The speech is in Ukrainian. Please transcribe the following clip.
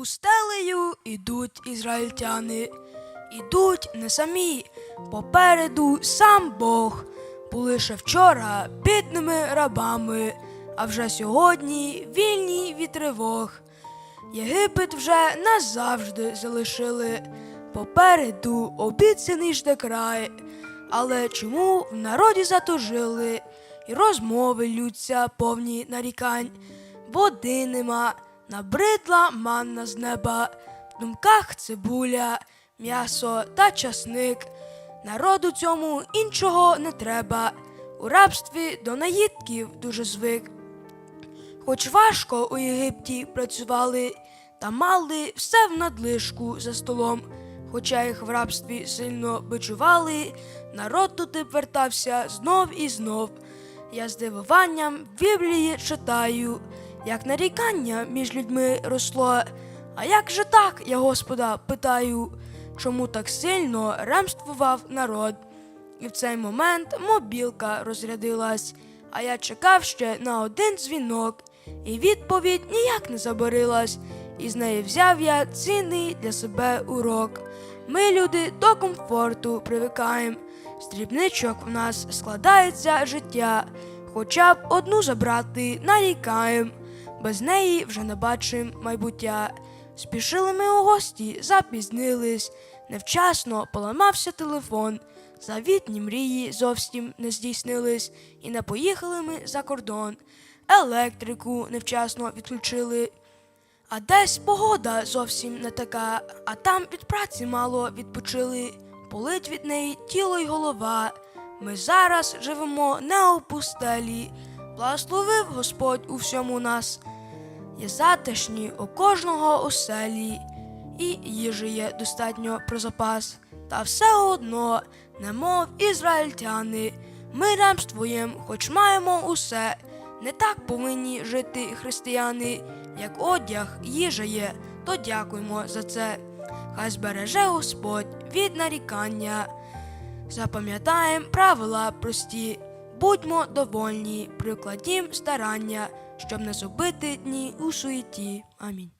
Пустелею ідуть ізраїльтяни, ідуть не самі, попереду сам Бог. Були ще вчора бідними рабами, а вже сьогодні вільні від тривог. Єгипет вже назавжди залишили, попереду обіцяний жде край. Але чому в народі затужили, і розмови лються повні нарікань, води нема, набридла манна з неба, в думках цибуля, м'ясо та часник. Народу цьому іншого не треба. У рабстві до наїдків дуже звик. Хоч важко у Єгипті працювали та мали все в надлишку за столом. Хоча їх в рабстві сильно бичували, народ туди вертався знов і знов. Я з дивуванням в Біблії читаю, як нарікання між людьми росло. А як же так, я Господа питаю, чому так сильно ремствував народ? І в цей момент мобілка розрядилась, а я чекав ще на один дзвінок, і відповідь ніяк не заборилась, і з неї взяв я цінний для себе урок. Ми, люди, до комфорту привикаємо, з дрібничок в нас складається життя, хоча б одну забрати нарікаєм, без неї вже не бачим майбуття. Спішили ми у гості, запізнились, невчасно поламався телефон. Завітні мрії зовсім не здійснились, і не поїхали ми за кордон. Електрику невчасно відключили. А десь погода зовсім не така, а там від праці мало відпочили, болить від неї тіло й голова. Ми зараз живемо не у пустелі, благословив Господь у всьому нас. Є затишні у кожного оселі, і їжі є достатньо про запас. Та все одно, немов ізраїльтяни, ми ремствуєм, хоч маємо усе. Не так повинні жити християни, як одяг, їжа є, то дякуємо за це. Хай збереже Господь від нарікання. Запам'ятаєм правила прості, будьмо довольні, прикладім старання, щоб не зубити дні у суеті. Амінь.